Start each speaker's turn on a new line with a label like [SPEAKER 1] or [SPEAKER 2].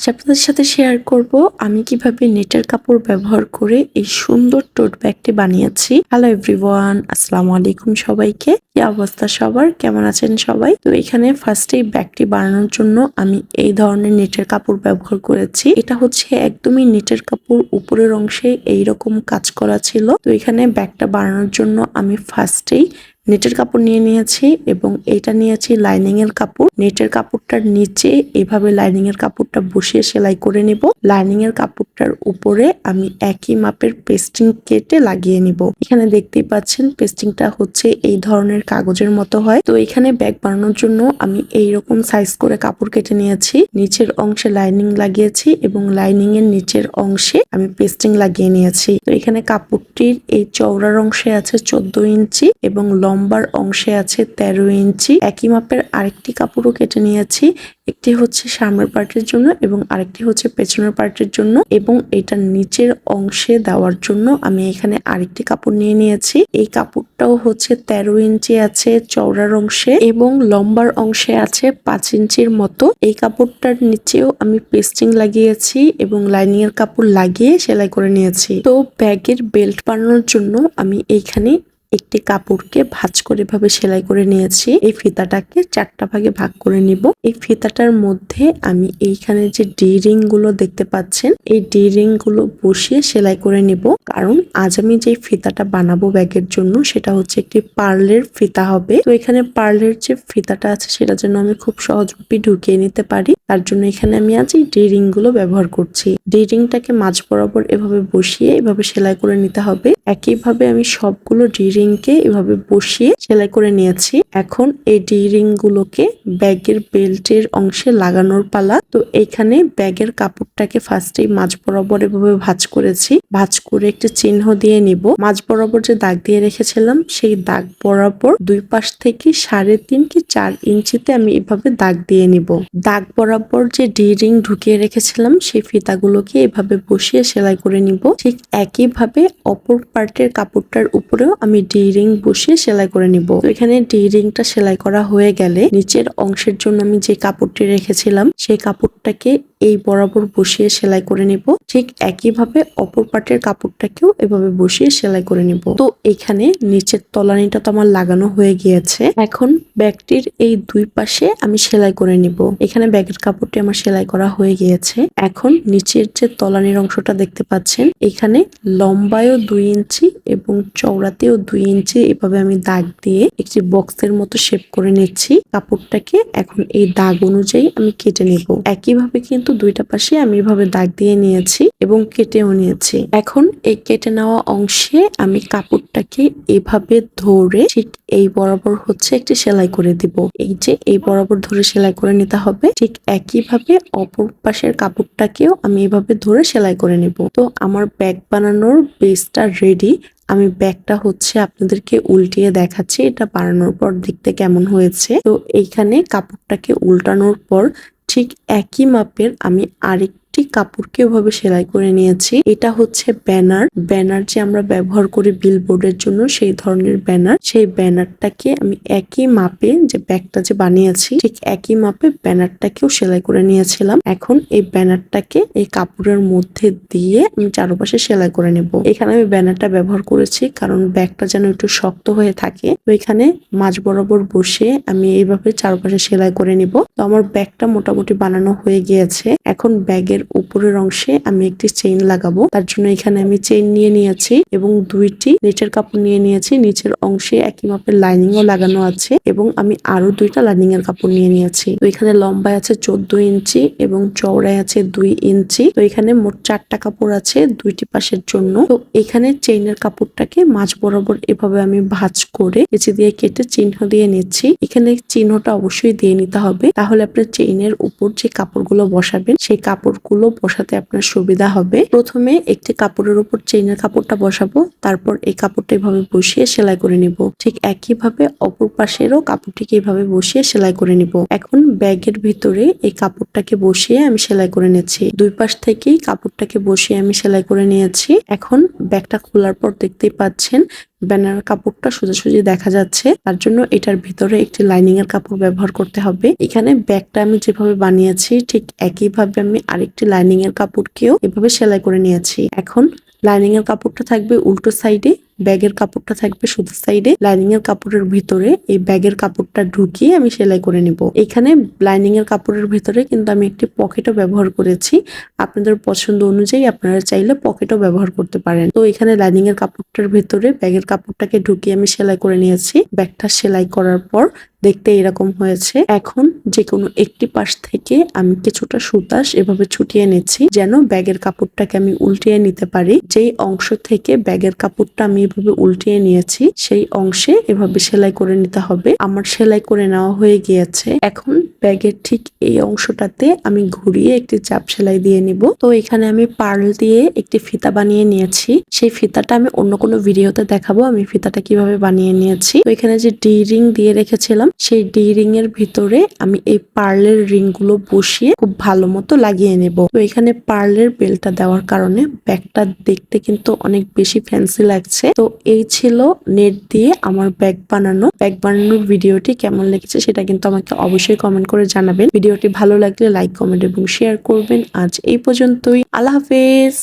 [SPEAKER 1] আজ আপনাদের সাথে শেয়ার করব আমি কীভাবে নেটের কাপড় ব্যবহার করে এই সুন্দর টোট ব্যাগটি বানিয়েছি। হ্যালো এভরিওয়ান আসসালামু আলাইকুম সবাইকে। কি অবস্থা সবার? কেমন আছেন সবাই? তো এখানে ফার্স্টে ব্যাগটি বানানোর জন্য আমি এই ধরনের নেটের কাপড় ব্যবহার করেছি। এটা হচ্ছে একদমই নেটের কাপড় উপরের অংশে এইরকম কাজ করা ছিল। তো এখানে ব্যাগটা বানানোর জন্য আমি ফার্স্টেই নেটের কাপড় নিয়ে নিয়েছি এবং এটা নিয়েছি লাইনিং এর কাপড়। নেটের কাপড়টার নিচে এভাবে লাইনিং এর কাপড়টা বসিয়ে সেলাই করে নিব। লাইনিং এর কাপড়টার উপরে আমি একই মাপের পেস্টিং কেটে লাগিয়ে নিব। এখানে দেখতেই পাচ্ছেন পেস্টিংটা হচ্ছে এই ধরনের কাগজের মতো হয়। তো এখানে ব্যাগ বানানোর জন্য আমি এই রকম সাইজ করে কাপড় কেটে নিয়েছি। নিচের অংশে লাইনিং লাগিয়েছি এবং লাইনিং এর নিচের অংশে আমি পেস্টিং লাগিয়ে নিয়েছি। তো এখানে কাপড়টির এই চওড়ার অংশে আছে চোদ্দ ইঞ্চি এবং লম্বার অংশে আছে তেরো ইঞ্চি। একই মাপের আরেকটি কাপড়ও কেটে নিয়েছি। একটি হচ্ছে সামনের পার্টের জন্য এবং আরেকটি হচ্ছে পেছনের পার্টের জন্য এবং এটা নিচের অংশে দেওয়ার জন্য আমি এখানে আরেকটি কাপড় নিয়ে নিয়েছি। এই কাপড়টাও হচ্ছে তেরো ইঞ্চি আছে চওড়ার অংশে এবং লম্বার অংশে আছে পাঁচ ইঞ্চির মতো। এই কাপড়টার নিচেও আমি পেস্টিং লাগিয়েছি এবং লাইনিং এর কাপড় লাগিয়ে সেলাই করে নিয়েছি। তো ব্যাগের বেল্ট বানানোর জন্য আমি এইখানে একটি কাপড়কে ভাঁজ করে ভাবে সেলাই করে নিয়েছি। এই ফিতাটাকে চারটা ভাগে ভাগ করে নিব। এই ফিতাটার মধ্যে আমি এইখানে যে ডি রিংগুলো দেখতে পাচ্ছেন, এই ডি রিংগুলো বসিয়ে সেলাই করে নিব। কারণ আজ আমি যে ফিতাটা বানাবো ব্যাগের জন্য, সেটা হচ্ছে একটি পার্লের ফিতা হবে। তো এখানে পার্লের যে ফিতাটা আছে, সেটা যেন আমি খুব সহজভাবে ঢুকিয়ে নিতে পারি। তার জন্য এখানে আমি আজ এই ডি রিংগুলো ব্যবহার করছি। ডি রিংটাকে মাঝ বরাবর এভাবে বসিয়ে এভাবে সেলাই করে নিতে হবে। একইভাবে আমি সবগুলো ডি রিংকে এভাবে বসিয়ে সেলাই করে নিয়েছি। এখন এই ডি রিং গুলোকে ব্যাগের বেল্টের অংশে লাগানোর পালা। তো এখানে ব্যাগের কাপড়টাকে ফার্স্টেই মাঝ বরাবর এভাবে ভাঁজ করেছি। ভাঁজ করে একটি চিহ্ন দিয়ে নিব। মাঝ বরাবর যে দাগ দিয়ে রেখেছিলাম, সেই দাগ বরাবর দুই পাশ থেকে সাড়ে তিন কি চার ইঞ্চিতে আমি এভাবে দাগ দিয়ে নিব। দাগ বরাবর যে ডি রিং ঢুকিয়ে রেখেছিলাম, সেই ফিতাগুলোকে এভাবে বসিয়ে সেলাই করে নিব। ঠিক একইভাবে অপর পার্টের কাপড়টার উপরেও আমি ডি রিং বসিয়ে সেলাই করে নিব। এখানে ডি রিংটা সেলাই করা হয়ে গেলে নিচের অংশের জন্য আমি যে কাপড়টি রেখেছিলাম, সেই কাপড়টাকে এই বরাবর বসিয়ে সেলাই করে নিব। ঠিক একইভাবে অপর পাটের কাপড়টাকেও এভাবে বসিয়ে সেলাই করে নিব। তো এখানে নিচের তলানিটা তো আমার লাগানো হয়ে গিয়েছে। এখন ব্যাগটির এই দুই পাশে আমি সেলাই করে নিব। এখানে ব্যাগের কাপড়টি আমার সেলাই করা হয়ে গিয়েছে। এখন নিচের যে তলানির অংশটা দেখতে পাচ্ছেন, এখানে লম্বায়ও দুই ইঞ্চি এবং চওড়াতেও দুই ইঞ্চি এভাবে আমি দাগ দিয়ে একটি বক্সের মতো শেপ করে নিচ্ছি। কাপড়টাকে এখন এই দাগ অনুযায়ী আমি কেটে নেব। একইভাবে কিন্তু দুইটা পাশে আমি এভাবে দাগ দিয়ে নিয়েছি এবং কেটেও নিয়েছি। এখন এই কেটে নেওয়া অংশে আমি কাপড়টাকে এভাবে ধরে ঠিক এই বরাবর হচ্ছে একটি সেলাই করে দিব। এই যে এই বরাবর ধরে সেলাই করে নিতে হবে, ঠিক একইভাবে অপর পাশের কাপড়টাকেও আমি এভাবে ধরে সেলাই করে নেব। তো আমার ব্যাগ বানানোর বেসটা রেডি আমি ব্যাগটা হচ্ছে আপনাদেরকে উল্টিয়ে দেখাচ্ছি, এটা বাড়ানোর পর দেখতে কেমন হয়েছে। তো এইখানে কাপড়টাকে উল্টানোর পর ঠিক একই মাপের আমি আরেকটি কাপড়কে ওভাবে সেলাই করে নিয়েছি। এটা হচ্ছে ব্যানার। ব্যানার যে আমরা ব্যবহার করি বিলবোর্ডের জন্য, সেই ধরনের ব্যানার। সেই ব্যানারটাকে আমি একই মাপে যে ব্যাগটা যে বানিয়েছি, ঠিক একই মাপে ব্যানারটাকেও সেলাই করে নিয়েছিলাম। এখন এই ব্যানারটাকে এই কাপড়ের মধ্যে দিয়ে আমি চারপাশে সেলাই করে নেব। এখানে আমি ব্যানারটা ব্যবহার করেছি কারণ ব্যাগটা যেন একটু শক্ত হয়ে থাকে। তো এখানে মাঝ বরাবর বসে আমি এইভাবে চারপাশে সেলাই করে নিব। তো আমার ব্যাগটা মোটামুটি বানানো হয়ে গিয়েছে। এখন ব্যাগের উপরের অংশে আমি একটি চেইন লাগাবো। তার জন্য এখানে আমি চেইন নিয়ে নিয়েছি এবং দুইটি নিচের কাপড় নিয়ে নিয়েছি। নিচের অংশে একই মাপের লাইনিং ও লাগানো আছে এবং আমি আরও দুইটা লাইনিং এর কাপড় নিয়ে নিয়েছি। তো এখানে লম্বায় আছে চোদ্দ ইঞ্চি এবং চওড়ায় আছে দুই ইঞ্চি। তো এখানে মোট চারটা কাপড় আছে দুইটি পাশের জন্য। তো এখানে চেইনের কাপড়টাকে মাঝ বরাবর এভাবে আমি ভাঁজ করে কেচি দিয়ে কেটে চিহ্ন দিয়ে নিচ্ছি। এখানে চিহ্নটা অবশ্যই দিয়ে নিতে হবে। তাহলে আপনার চেইনের উপর যে কাপড়গুলো বসাবেন, সেই কাপড়গুলো বসাতে আপনার সুবিধা হবে। প্রথমে একটি কাপড়ের উপর চেইনের কাপড়টা বসাবো, তারপর এই কাপড়টা এভাবে বসিয়ে সেলাই করে নিব। ঠিক একইভাবে অপর পাশেরও কাপড়টিকে এভাবে বসিয়ে সেলাই করে নিব। এখন ব্যাগের ভিতরে এই কাপড়টাকে বসিয়ে আমি সেলাই করে নিয়েছি দুই পাশ থেকেই কাপড়টাকে বসিয়ে আমি সেলাই করে নিয়েছি। এখন ব্যাগটা খোলার পর দেখতেই পাচ্ছেন, ব্যানার কাপড়টা সোজাসুজি দেখা যাচ্ছে। তার জন্য এটার ভিতরে একটি লাইনিং এর কাপড় ব্যবহার করতে হবে। এখানে ব্যাগটা আমি যেভাবে বানিয়েছি, ঠিক একইভাবে আমি আরেকটি লাইনিং এর কাপড়কেও এভাবে সেলাই করে নিয়েছি। এখন লাইনিং এর কাপড়টা থাকবে উল্টো সাইডে ব্যাগের কাপড়টা থাকবে সোজা সাইডে লাইনিং এর কাপড়ের ভিতরে এই ব্যাগের কাপড়টা ঢুকিয়ে আমি সেলাই করে নিব। এখানে লাইনিং এর কাপড়ের ভিতরে কিন্তু আমি একটি পকেটও ব্যবহার করেছি। আপনাদের পছন্দ অনুযায়ী আপনারা চাইলে পকেটও ব্যবহার করতে পারেন। তো এখানে লাইনিং এর কাপড়টার ভিতরে ব্যাগের কাপড়টাকে ঢুকিয়ে আমি সেলাই করে নিয়েছি। ব্যাগটা সেলাই করার পর দেখতে এরকম হয়েছে। এখন যে কোনো একটি পাশ থেকে আমি কিছুটা সুতাস এভাবে ছুটিয়ে নিচ্ছি, যেন ব্যাগের কাপড়টাকে আমি উল্টিয়ে নিতে পারি। যেই অংশ থেকে ব্যাগের কাপড়টা আমি এভাবে উল্টিয়ে নিয়েছি, সেই অংশে এভাবে সেলাই করে নিতে হবে। আমার সেলাই করে নেওয়া হয়ে গিয়েছে। এখন ব্যাগের ঠিক এই অংশটাতে আমি ঘুরিয়ে একটি চাপ সেলাই দিয়ে নিব। তো এখানে আমি পার্ল দিয়ে একটি ফিতা বানিয়ে নিয়েছি। সেই ফিতাটা আমি অন্য কোনো ভিডিওতে দেখাবো। আমি ফিতাটা কীভাবে বানিয়ে নিয়েছি। তো এখানে যে ডি রিং দিয়ে রেখেছিলাম সেই ডি রিং এর ভিতরে আমি এই পার্লের রিংগুলো বসিয়ে খুব ভালো মতো লাগিয়ে নেব। তো এখানে পার্লের বেলটা দেওয়ার কারণে ব্যাগটা দেখতে কিন্তু অনেক বেশি ফ্যান্সি লাগছে। তো এই ছিল নেট দিয়ে আমার ব্যাগ বানানো। ব্যাগ বানানোর ভিডিওটি কেমন লেগেছে সেটা কিন্তু আমাকে অবশ্যই কমেন্ট করে জানাবেন। ভিডিওটি ভালো লাগলে লাইক, কমেন্ট এবং শেয়ার করবেন। আজ এই পর্যন্তই। আল্লাহ হাফেজ।